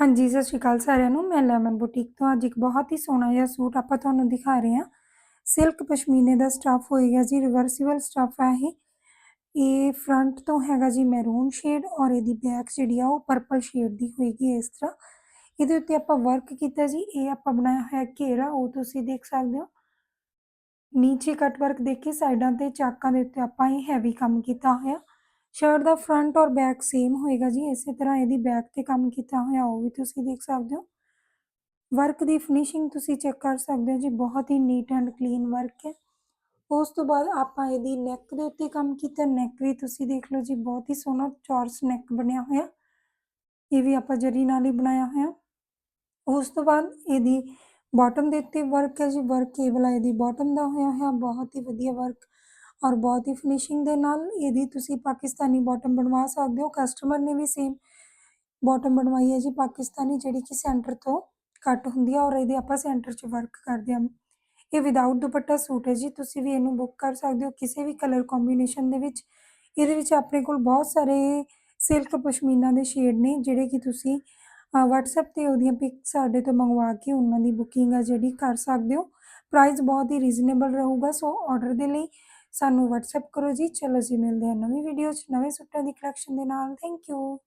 ਹਾਂਜੀ, ਸਤਿ ਸ਼੍ਰੀ ਅਕਾਲ ਸਾਰਿਆਂ ਨੂੰ। ਮੈਂ ਲੈਮਨ ਬੁਟੀਕ ਤੋਂ। ਅੱਜ ਇੱਕ ਬਹੁਤ ਹੀ ਸੋਹਣਾ ਜਿਹਾ ਸੂਟ ਆਪਾਂ ਤੁਹਾਨੂੰ ਦਿਖਾ ਰਹੇ ਹਾਂ। ਸਿਲਕ ਪਸ਼ਮੀਨੇ ਦਾ ਸਟਫ ਹੋਏਗਾ ਜੀ, ਰਿਵਰਸੀਬਲ ਸਟਫ ਹੈ ਇਹ। ਇਹ ਫਰੰਟ ਤੋਂ ਹੈਗਾ ਜੀ ਮੈਰੂਨ ਸ਼ੇਡ ਔਰ ਇਹਦੀ ਬੈਕ ਜਿਹੜੀ ਆ, ਉਹ ਪਰਪਲ ਸ਼ੇਡ ਦੀ ਹੋਏਗੀ ਇਸ ਤਰ੍ਹਾਂ। ਇਹਦੇ ਉੱਤੇ ਆਪਾਂ ਵਰਕ ਕੀਤਾ ਜੀ। ਇਹ ਆਪਾਂ ਬਣਾਇਆ ਹੋਇਆ ਘੇਰਾ, ਉਹ ਤੁਸੀਂ ਦੇਖ ਸਕਦੇ ਹੋ। ਨੀਚੇ ਕਟ ਵਰਕ ਦੇਖੇ, ਸਾਈਡਾਂ ਤੇ ਚਾਕਾਂ ਦੇ ਉੱਤੇ ਆਪਾਂ ਇਹ ਹੈਵੀ ਕੰਮ ਕੀਤਾ ਹੋਇਆ। ਸ਼ਰਟ ਦਾ ਫਰੰਟ ਔਰ ਬੈਕ ਸੇਮ ਹੋਏਗਾ ਜੀ, ਇਸੇ ਤਰ੍ਹਾਂ ਇਹਦੀ ਬੈਕ ਤੇ ਕੰਮ ਕੀਤਾ ਹੋਇਆ, ਉਹ ਵੀ ਤੁਸੀਂ ਦੇਖ ਸਕਦੇ ਹੋ। ਵਰਕ ਦੀ ਫਿਨਿਸ਼ਿੰਗ ਤੁਸੀਂ ਚੈੱਕ ਕਰ ਸਕਦੇ ਹੋ ਜੀ, ਬਹੁਤ ਹੀ ਨੀਟ ਐਂਡ ਕਲੀਨ ਵਰਕ ਹੈ। ਉਸ ਤੋਂ ਬਾਅਦ ਆਪਾਂ ਇਹਦੀ ਨੈਕ ਦੇ ਉੱਤੇ ਕੰਮ ਕੀਤਾ ਨੈਕ ਵੀ ਤੁਸੀਂ ਦੇਖ ਲਓ ਜੀ, ਬਹੁਤ ਹੀ ਸੋਹਣਾ ਚੌਰਸ ਨੈਕ ਬਣਿਆ ਹੋਇਆ। ਇਹ ਵੀ ਆਪਾਂ ਜਰੀ ਨਾਲ ਹੀ ਬਣਾਇਆ ਹੋਇਆ। ਉਸ ਤੋਂ ਬਾਅਦ ਇਹਦੀ ਬਾਟਮ ਦੇ ਉੱਤੇ ਵਰਕ ਹੈ ਜੀ ਵਰਕ ਇਹ ਵਾਲਾ ਇਹਦੀ ਬਾਟਮ ਦਾ ਹੋਇਆ ਹੋਇਆ, ਬਹੁਤ ਹੀ ਵਧੀਆ ਵਰਕ ਔਰ ਬਹੁਤ ਹੀ ਫਿਨਿਸ਼ਿੰਗ ਦੇ ਨਾਲ ਇਹਦੀ ਤੁਸੀਂ ਪਾਕਿਸਤਾਨੀ ਬਾਟਮ ਬਣਵਾ ਸਕਦੇ ਹੋ। ਕਸਟਮਰ ਨੇ ਵੀ ਸੇਮ ਬਾਟਮ ਬਣਵਾਈ ਹੈ ਜੀ ਪਾਕਿਸਤਾਨੀ, ਜਿਹੜੀ ਕਿ ਸੈਂਟਰ ਤੋਂ ਕੱਟ ਹੁੰਦੀ ਹੈ ਔਰ ਇਹਦੇ ਆਪਾਂ ਸੈਂਟਰ 'ਚ ਵਰਕ ਕਰਦੇ ਹਾਂ। ਇਹ ਵਿਦਆਊਟ ਦੁਪੱਟਾ ਸੂਟ ਹੈ ਜੀ, ਤੁਸੀਂ ਵੀ ਇਹਨੂੰ ਬੁੱਕ ਕਰ ਸਕਦੇ ਹੋ ਕਿਸੇ ਵੀ ਕਲਰ ਕੰਬੀਨੇਸ਼ਨ ਦੇ ਵਿੱਚ। ਇਹਦੇ ਵਿੱਚ ਆਪਣੇ ਕੋਲ ਬਹੁਤ ਸਾਰੇ ਸਿਲਕ ਪਸ਼ਮੀਨਾ ਦੇ ਸ਼ੇਡ ਨੇ, ਜਿਹੜੇ ਕਿ ਤੁਸੀਂ WhatsApp ਤੇ ਉਹਦੀਆਂ ਪਿਕ ਸਾਡੇ ਤੋਂ ਮੰਗਵਾ ਕੇ ਉਹਨਾਂ ਦੀ ਬੁਕਿੰਗ ਆ ਜਿਹੜੀ ਕਰ ਸਕਦੇ ਹੋ। ਪ੍ਰਾਈਸ ਬਹੁਤ ਹੀ ਰੀਜ਼ਨੇਬਲ ਰਹੂਗਾ, ਸੋ ਆਰਡਰ ਦੇ ਲਈ ਸਾਨੂੰ WhatsApp ਕਰੋ ਜੀ, ਚਲੋ ਜੀ, ਮਿਲਦੇ ਹਾਂ ਨਵੀਂ ਵੀਡੀਓ 'ਚ, ਨਵੇਂ ਸੂਟਾਂ ਦੀ ਕਲੈਕਸ਼ਨ ਦੇ ਨਾਲ। Thank you